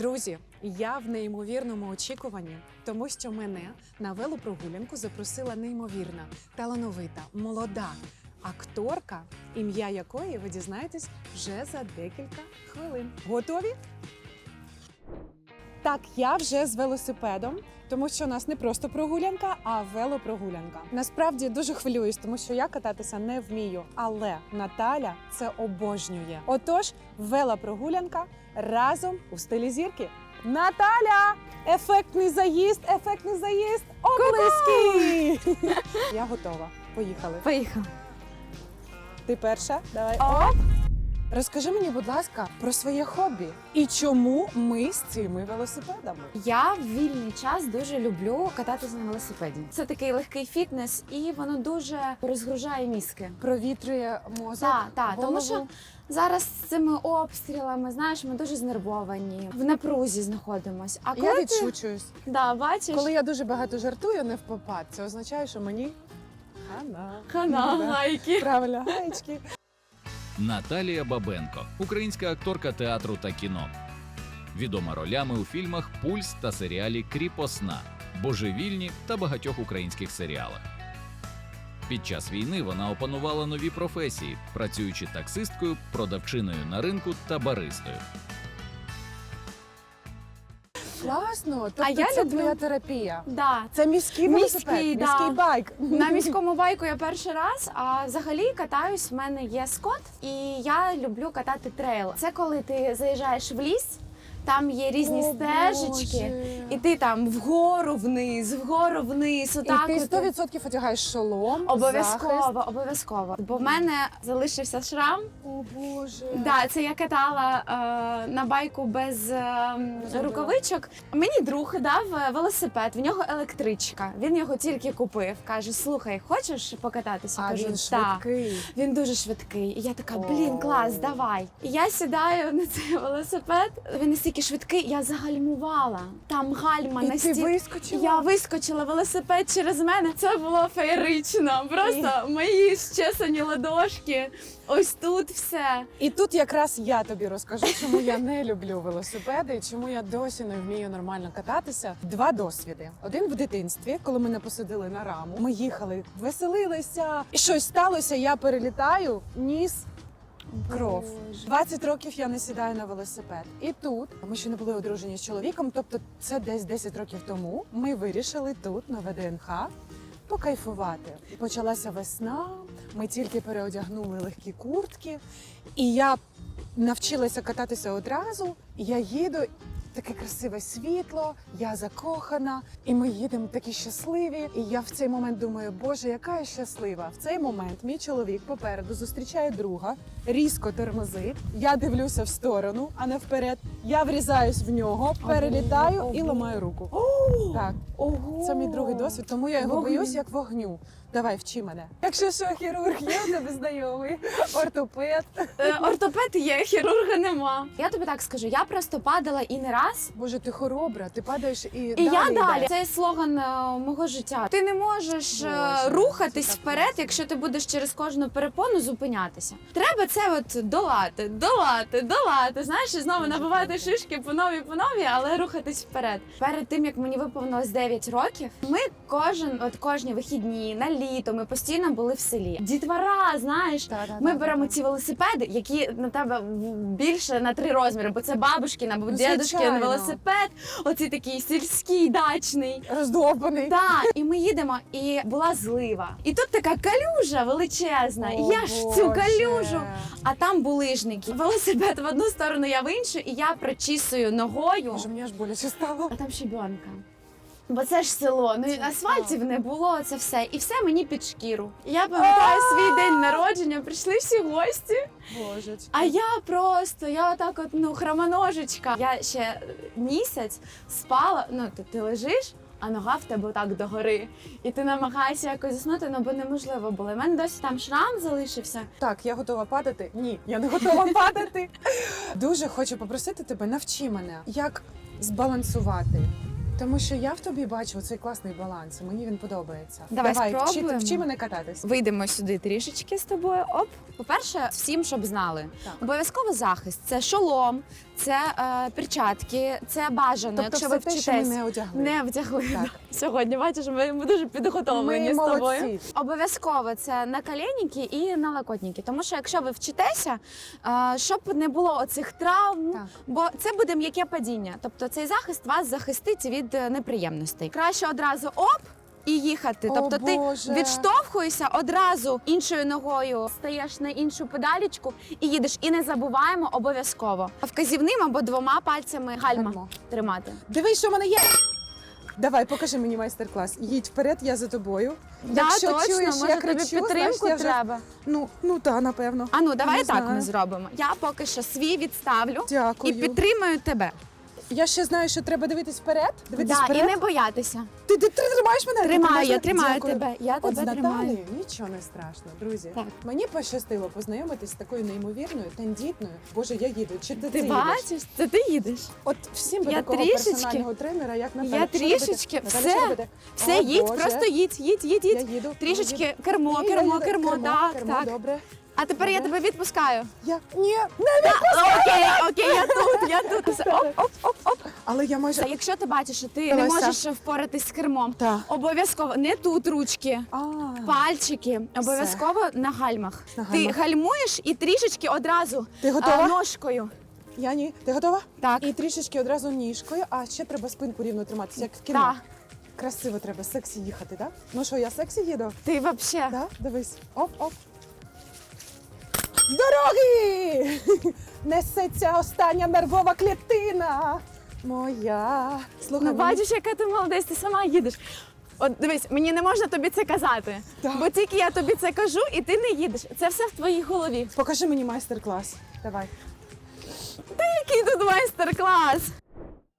Друзі, я в неймовірному очікуванні, тому що мене на велопрогулянку запросила неймовірна, талановита, молода акторка, ім'я якої ви дізнаєтесь вже за декілька хвилин. Готові? Так, я вже з велосипедом, тому що у нас не просто прогулянка, а велопрогулянка. Насправді дуже хвилююсь, тому що я кататися не вмію, але Наталя це обожнює. Отож, велопрогулянка разом у стилі зірки. Наталя! Ефектний заїзд, ефектний заїзд, облиски! Я готова. Поїхали. Поїхали. Ти перша? Давай. Оп. Розкажи мені, будь ласка, про своє хобі і чому ми з цими велосипедами? Я в вільний час дуже люблю кататися на велосипеді. Це такий легкий фітнес, і воно дуже розгружає мізки. Провітрює мозок. Так, так, тому голову. що зараз з цими обстрілами, знаєш, ми дуже знервовані, в напрузі знаходимось. А коли я ти відшучуюсь. да, бачиш, Коли я дуже багато жартую, не в попад, це означає, що мені хана. хана Да. гайки. Правильно, гаєчки. Наталія Бабенко, українська акторка театру та кіно. Відома ролями у фільмах Пульс та серіалі Кріпосна, Божевільні та багатьох українських серіалах. Під час війни вона опанувала нові професії, працюючи таксисткою, продавчиною на ринку та баристою. Класно. Тобто А я це люблю- твоя терапія. Да. Це міський Міський, велосипед, да. міський байк. На міському байку я перший раз, а взагалі катаюсь. В мене є скот, і я люблю катати трейл. Це коли ти заїжджаєш в ліс, там є різні О, стежечки, Боже. і ти там вгору вниз, вгору вниз. Отак І ти 100% одягаєш шолом, захист. Обов'язково, обов'язково. Бо в мене залишився шрам. О Боже. Да, це я катала е, на байку без е, рукавичок. Мені друг дав е, велосипед, в нього електричка. Він його тільки купив. Каже: слухай, хочеш покататися? А Кажу, він швидкий. Він дуже швидкий. І я така, блін, клас, давай. І я сідаю на цей велосипед. Він настільки швидкий, я загальмувала. Там гальма І на ти вискочила? Я вискочила велосипед через мене. Це було феєрично. Просто мої щесані ладошки. Ось тут все. І тут якраз я тобі розкажу, чому я не люблю велосипеди і чому я досі не вмію нормально кататися. Два досвіди: один в дитинстві, коли мене посадили на раму. Ми їхали, веселилися, і щось сталося. Я перелітаю, ніс. Кров. 20 років я не сідаю на велосипед. І тут ми ще не були одружені з чоловіком. Тобто, це десь 10 років тому. Ми вирішили тут на ВДНХ покайфувати. Почалася весна. Ми тільки переодягнули легкі куртки, і я навчилася кататися одразу. Я їду. Таке красиве світло, я закохана, і ми їдемо такі щасливі. І я в цей момент думаю, боже, яка я щаслива. В цей момент мій чоловік попереду зустрічає друга, різко тормозить. Я дивлюся в сторону, а не вперед. Я врізаюсь в нього, перелітаю і ламаю руку. Так, Ого! це мій другий досвід, тому я його Вогню. боюсь як вогню. Давай, вчи мене. Якщо що, хірург є у тебе знайомий, ортопед. Е, Ортопед є, хірурга нема. Я тобі так скажу, я просто падала і не раз. Боже, ти хоробра, ти падаєш і, І далі я далі. Це слоган е, мого життя. Ти не можеш е, Боже, рухатись це так вперед, класно. якщо ти будеш через кожну перепону зупинятися. Треба це от долати, долати, долати. Знаєш, і знову набивати шишки по новій, по новій, але рухатись вперед. Перед тим як мені виповнилось 9 років, ми кожен, от кожні вихідні на літо, ми постійно були в селі. Дітвора, знаєш. Та-та-та-та. Ми беремо ці велосипеди, які на тебе більше на три розміри, бо це бабушкин або Ну, дідушкин звичайно. велосипед, оцей такий сільський, дачний. роздовбаний. Так, і ми їдемо, і була злива. І тут така калюжа величезна. і О, я ж цю Боже. калюжу. А там булижники. Велосипед в одну сторону, я в іншу, і я причісую ногою. Боже, мені аж боляче стало. А там щебенка. Бо це ж село, ну і асфальтів не було, це все. І все мені під шкіру. Я пам'ятаю свій день народження, прийшли всі гості. Божечки. А я просто, я отак от, ну, хромоножечка. Я ще місяць спала, ну, ти, ти лежиш, а нога в тебе отак догори. І ти намагаєшся якось заснути, ну бо неможливо було. У мене досі там шрам залишився. Так, я готова падати. Ні, я не готова падати. Дуже хочу попросити тебе, навчи мене, як збалансувати. Тому що я в тобі бачу цей класний баланс, і мені він подобається. Давай вчи, вчи мене кататись. Вийдемо сюди трішечки з тобою. Оп. По-перше, всім, щоб знали, Так. обов'язково захист це шолом, це е, перчатки, це бажано. Тобто якщо все ви те, що ми вчитесь. не одягли. Не вдягли Так. сьогодні. Бачиш, ми, ми дуже підготовлені Ми з молодці. тобою. Обов'язково це на коленники і на локотники. Тому що якщо ви вчитеся, е, щоб не було оцих травм, Так. бо це буде м'яке падіння. Тобто цей захист вас захистить від е, неприємностей. Краще одразу оп. І їхати, О, тобто ти відштовхуєшся одразу іншою ногою, стаєш на іншу педалічку і їдеш. І не забуваємо обов'язково вказівним або двома пальцями гальма Гальмо. тримати. Дивись, що в мене є. Давай, покажи мені майстер-клас. Їдь вперед, я за тобою. Да, Якщо точно, чуєш, може я тобі кричу, підтримку знаєш, я вже- треба. Ну, ну та, напевно. А ну давай Не так знаю. ми зробимо. Я поки що свій відставлю Дякую. і підтримую тебе. Я ще знаю, що треба дивитись вперед. Дивитись Да, вперед. і не боятися. Ти, ти, ти тримаєш мене? Тримаю, я тримаю Дякую. тебе. Я От з тебе тримаю. Наталією нічого не страшно, друзі. Так. Мені пощастило познайомитись з такою неймовірною, тендітною. Боже, я їду. Чи ти, Ти їдеш? бачиш, це ти їдеш. От всім би Я такого трішечки- персонального тренера, як Наталя. Я Що робити? трішечки, Наталя, все. що робити? Все, О, їдь, Боже. просто їдь, їдь, їдь, Я їдь. їду. Трішечки я їду. кермо, я кермо, їду. кермо, так, кермо, так. Добре. А тепер я тебе відпускаю. Я ні, не Окей, окей, я тут, я тут. Все, Оп, оп, оп, оп. але я майже. Все, Якщо ти бачиш, що ти не Давай, можеш впоратись з кермом, Так. обов'язково не тут ручки. А, Пальчики обов'язково на гальмах. На Ти гальмах. гальмуєш і трішечки одразу Ти готова? а, ножкою. я ні. Ти готова? Так. І трішечки одразу ніжкою, а ще треба спинку рівно триматися, як в кіно. Так. Красиво треба, сексі їхати, так? Ну що, я сексі їду? Ти взагалі. Так, дивись. Оп, оп. З дороги! Несеться остання нервова клітина. Моя. Слухай, Ну мені- бачиш, яка ти молодець, ти сама їдеш. От дивись, мені не можна тобі це казати, Так. бо тільки я тобі це кажу, і ти не їдеш. Це все в твоїй голові. покажи мені майстер-клас. Давай. Який тут майстер-клас?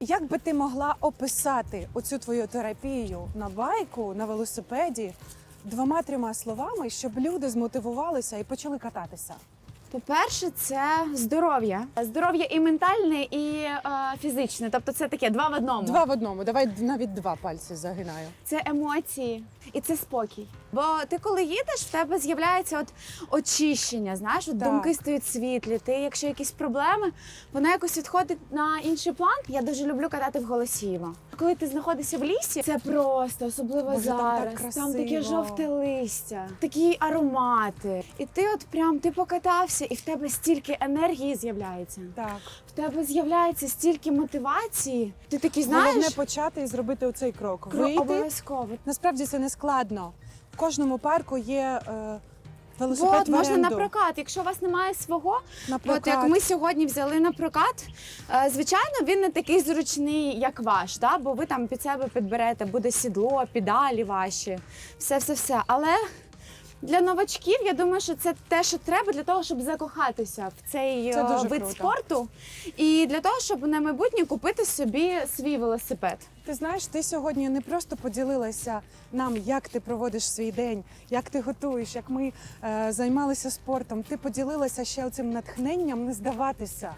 Як би ти могла описати оцю твою терапію на байку, на велосипеді двома-трьома словами, щоб люди змотивувалися і почали кататися? По-перше, це здоров'я. Здоров'я і ментальне, і е, фізичне. Тобто це таке два в одному. Два в одному. Давай навіть два пальці загинаю. Це емоції і це спокій. Бо ти коли їдеш, в тебе з'являється от очищення, знаєш, от думки стають світлі. Ти, якщо якісь проблеми, воно якось відходить на інший план. Я дуже люблю катати в Голосіїво. Коли ти знаходишся в лісі, це просто особливо Боже, там так зараз. Там, таке жовте листя, такі аромати. І ти от прям ти покатався, і в тебе стільки енергії з'являється. Так. В тебе з'являється стільки мотивації. Ти такий знаєш, Головне почати і зробити оцей крок. кро- Вийти. обов'язково. Насправді це не складно. В кожному парку є е, велосипед От, в можна на прокат. Якщо у вас немає свого, На от прокат. як ми сьогодні взяли на прокат, е, звичайно, він не такий зручний, як ваш, да? бо ви там під себе підберете, буде сідло, педалі ваші, все, все, все. Але для новачків я думаю, що це те, що треба для того, щоб закохатися в цей Це е, дуже вид круто. спорту, і для того, щоб на майбутнє купити собі свій велосипед. Ти знаєш, ти сьогодні не просто поділилася нам, як ти проводиш свій день, як ти готуєш, як ми е, займалися спортом. Ти поділилася ще цим натхненням не здаватися.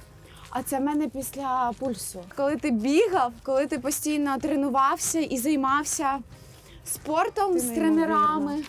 А це в мене після пульсу. Коли ти бігав, коли ти постійно тренувався і займався спортом Ти з неймовірна. тренерами.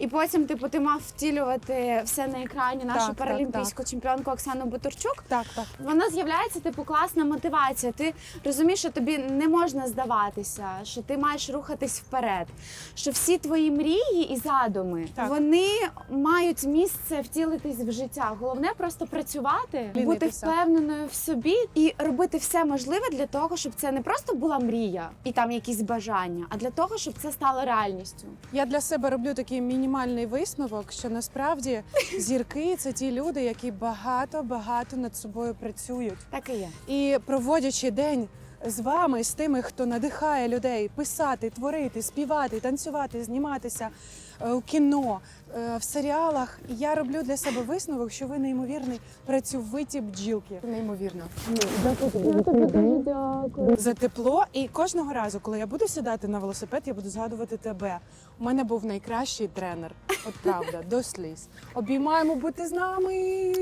І потім типу, ти мав втілювати все на екрані нашу Так, так, паралімпійську чемпіонку Оксану Бутурчук. Так, так. Воно з'являється типу класна мотивація. Ти розумієш, що тобі не можна здаватися, що ти маєш рухатись вперед. Що всі твої мрії і задуми Так. вони мають місце втілитись в життя. Головне просто працювати, бути впевненою в собі і робити все можливе для того, щоб це не просто була мрія і там якісь бажання, а для того, щоб це стало реальністю. Я для себе роблю такий мінімальний висновок, що насправді зірки це ті люди, які багато багато над собою працюють. Так і є. І проводячи день з вами, з тими, хто надихає людей писати, творити, співати, танцювати, зніматися у кіно, е, в серіалах, я роблю для себе висновок, що ви неймовірний працьовиті бджілки. Неймовірно. За тепло. І кожного разу, коли я буду сідати на велосипед, я буду згадувати тебе. У мене був найкращий тренер. От правда, до сліз. Обіймаємо бути з нами.